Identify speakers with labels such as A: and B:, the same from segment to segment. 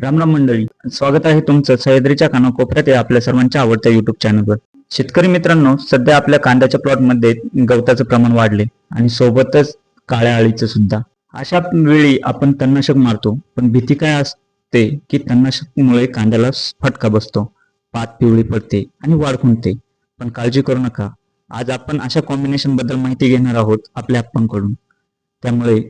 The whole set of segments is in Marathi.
A: रामराम मंडळी. स्वागत आहे तुमचं सह्याद्रीच्या कानाकोपऱ्यात या आपल्या सर्वांच्या आवडत्या युट्यूब चॅनलवर शेतकरी मित्रांनो सध्या आपल्या कांद्याच्या प्लॉटमध्ये गवताचं प्रमाण वाढले आणि सोबतच काळ्या अळीचं सुद्धा. अशा वेळी आपण तणनाशक मारतो पण भीती काय असते की तणनाशकमुळे कांद्याला फटका बसतो पात पिवळी पडते आणि वाढ खुंटते पण काळजी करू नका. आज आपण अशा कॉम्बिनेशनबद्दल माहिती घेणार आहोत आपल्या आप्पांकडून त्यामुळे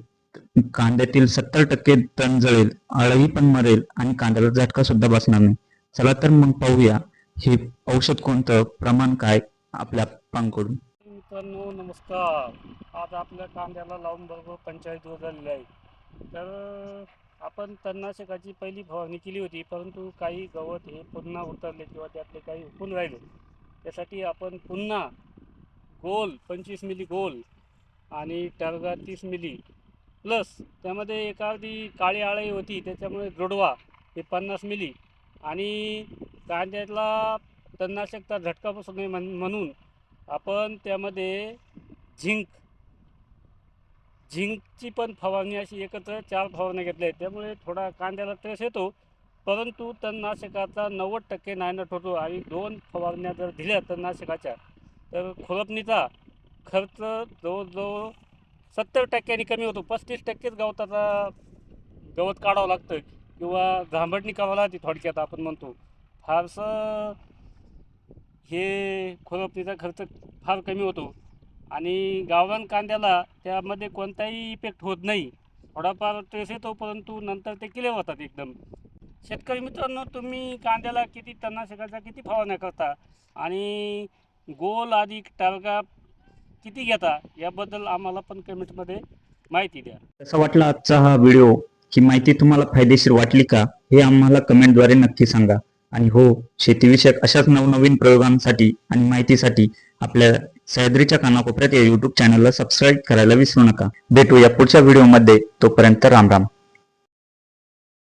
A: कांद्यातील सत्तर टक्के तण जळेल अळही पण मरेल आणि कांद्याला झटका सुद्धा बसणार नाही. चला तर मग पाहूया हे औषध कोणतं प्रमाण काय आपल्या पांकडून
B: मित्रांनो नमस्कार. आज आपल्या कांद्याला लावून बरोबर पंचेचाळीस दिवस झालेले आहे तर आपण तणनाशकाची पहिली फवारणी केली होती परंतु काही गवत हे पुन्हा उतरले किंवा त्यातले काही उकून राहिले. त्यासाठी आपण पुन्हा गोल पंचवीस मिली गोल आणि टर्गा तीस मिली प्लस त्यामध्ये एखादी काळी आळी होती त्याच्यामुळे जोडवा हे पन्नास मिली. आणि कांद्याला तणनाशकचा झटका बसू नये म्हण म्हणून आपण त्यामध्ये झिंक झिंकची पण फवारणी अशी एकत्र चार फवारण्या घेतल्या आहेत. त्यामुळे थोडा कांद्याला त्रास येतो परंतु तणनाशकाचा नव्वद टक्के नायनट होतो आणि दोन फवारण्या जर दिल्या तणनाशकाच्या तर खुरपणीचा खर्च जवळजवळ सत्तर टक्क्यांनी कमी होतो. पस्तीस टक्केच गवताचा गवत काढावं लागतं किंवा झांबडणी करावं लागते थोडक्यात आपण म्हणतो. फारसं हे खुरपणीचा खर्च फार कमी होतो. आणि गावरान कांद्याला त्यामध्ये कोणताही इफेक्ट होत नाही. थोडाफार ट्रेस येतो परंतु नंतर ते किले होतात एकदम. शेतकरी मित्रांनो तुम्ही कांद्याला किती तणनाशकाचा किती फवारण्या करता? आणि गोल अधिक टारगा किती घेता याबद्दल आम्हाला पण कमेंटमध्ये माहिती द्या.
A: कसा वाटला आजचा हा व्हिडिओ ही माहिती तुम्हाला फायदेशीर वाटली का? हे आम्हाला कमेंटद्वारे नक्की सांगा. आणि हो शेतीविषयक अशाच नवनवीन प्रयोगांसाठी आणि माहितीसाठी आपल्या सह्याद्रीच्या कानाकोपऱ्यात या युट्यूब चॅनलला सबस्क्राईब करायला विसरू नका. भेटू या पुढच्या व्हिडिओमध्ये तोपर्यंत राम राम.